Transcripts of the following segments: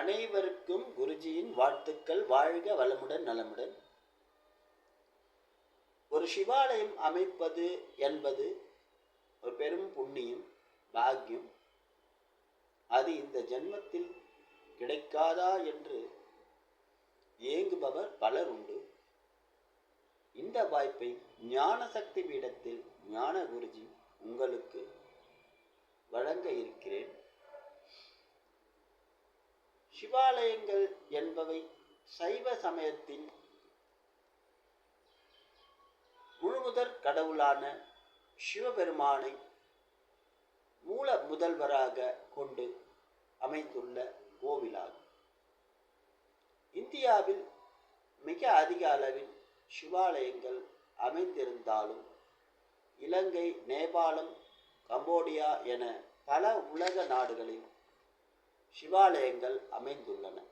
அனைவருக்கும் குருஜியின் வாழ்த்துக்கள். வாழ்க வளமுடன் நலமுடன். ஒரு சிவாலயம் அமைப்பது என்பது ஒரு பெரும் புண்ணியம் பாக்கியம். அது இந்த ஜென்மத்தில் கிடைக்காதா என்று ஏங்குபவர் பலர் உண்டு. இந்த வாய்ப்பை ஞான சக்தி பீடத்தில் ஞான குருஜி உங்களுக்கு வழங்க இருக்கிறேன். சிவாலயங்கள் என்பவை சைவ சமயத்தின் முழுமுதற் கடவுளான சிவபெருமானை மூல முதல்வராக கொண்டு அமைந்துள்ள கோவிலாகும். இந்தியாவில் மிக அதிக அளவில் சிவாலயங்கள் அமைந்திருந்தாலும் இலங்கை நேபாளம் கம்போடியா என பல உலக நாடுகளில் சிவாலயங்கள் அமைந்துள்ளன.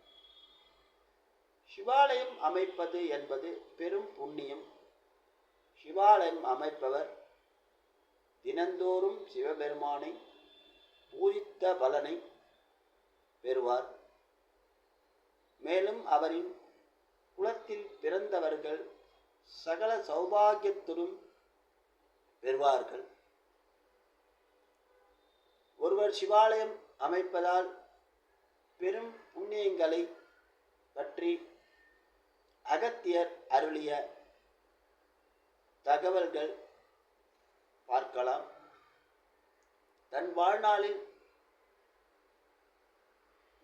சிவாலயம் அமைப்பது என்பது பெரும் புண்ணியம். சிவாலயம் அமைப்பவர் தினந்தோறும் சிவபெருமானை பூஜித்த பலனை பெறுவார். மேலும் அவரின் குலத்தில் பிறந்தவர்கள் சகல சௌபாகியத்துடன் பெறுவார்கள். ஒருவர் சிவாலயம் அமைப்பதால் பெரும் புண்ணியங்களை பற்றி அகத்தியர் அருளிய தகவல்கள் பார்க்கலாம். தன் வாழ்நாளில்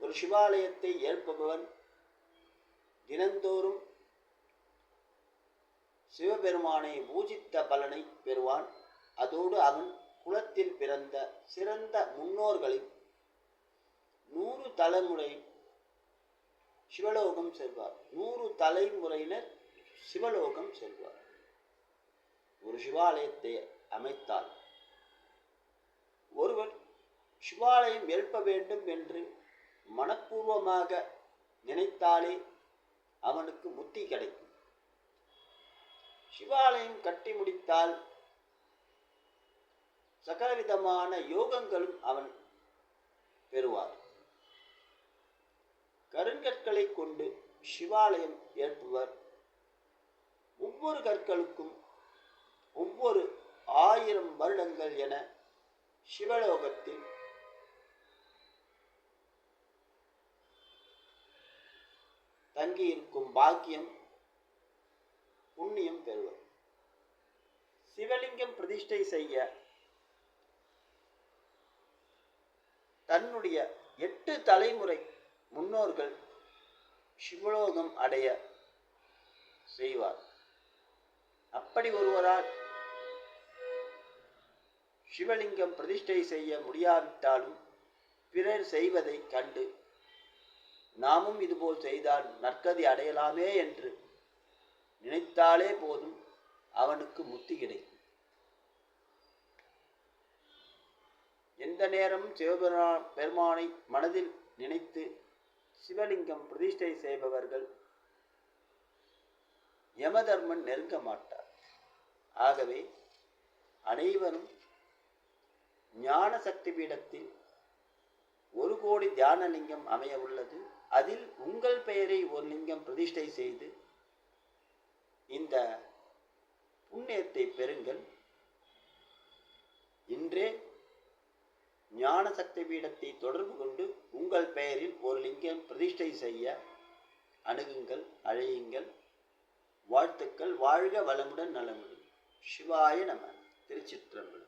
ஒரு சிவாலயத்தை ஏற்பவன் தினந்தோறும் சிவபெருமானை பூஜித்த பலனை பெறுவான். அதோடு அவன் குலத்தில் பிறந்த சிறந்த முன்னோர்களின் நூறு தலைமுறை சிவலோகம் செல்வார். நூறு தலைமுறையினர் சிவலோகம் செல்வார். ஒரு சிவாலயத்தை அமைத்தால் ஒருவர் சிவாலயம் எழுப்ப வேண்டும் என்று மனப்பூர்வமாக நினைத்தாலே அவனுக்கு முத்தி கிடைக்கும். சிவாலயம் கட்டி முடித்தால் சகலவிதமான யோகங்களும் அவன் பெறுவார் கருங்கற்களை கொண்டு சிவாலயம் ஏற்புவர் ஒவ்வொரு கற்களுக்கும் ஒவ்வொரு ஆயிரம் வருடங்கள் என சிவலோகத்தில் தங்கியிருக்கும் பாக்கியம் புண்ணியம் பெறுவர். சிவலிங்கம் பிரதிஷ்டை செய்ய தன்னுடைய எட்டு தலைமுறை முன்னோர்கள் சிவலோகம் அடைய செய்வார். அப்படி ஒருவரால் சிவலிங்கம் பிரதிஷ்டை செய்ய முடியாவிட்டாலும் பிறர் செய்வதை கண்டு நாமும் இதுபோல் செய்தால் நற்கதி அடையலாமே என்று நினைத்தாலே போதும் அவனுக்கு முத்தி கிடைக்கும். எந்த நேரமும் சிவபெருமா பெருமானை மனதில் நினைத்து சிவலிங்கம் பிரதிஷ்டை செய்பவர்கள் யமதர்மன் நெருங்க மாட்டார். ஆகவே அனைவரும் ஞான சக்தி பீடத்தில் ஒரு கோடி தியான லிங்கம் அமைய உள்ளது. அதில் உங்கள் பெயரை ஒரு லிங்கம் பிரதிஷ்டை செய்து இந்த புண்ணியத்தை பெறுங்கள். இன்றே ஞான சக்தி பீடத்தை தொடர்பு கொண்டு உங்கள் பெயரில் ஒரு லிங்கம் பிரதிஷ்டை செய்ய அணுகுங்கள் அழையுங்கள். வாழ்த்துக்கள். வாழ்க வளமுடன் நலமுடன். சிவாய நம. திருச்சிற்றம்பலம்.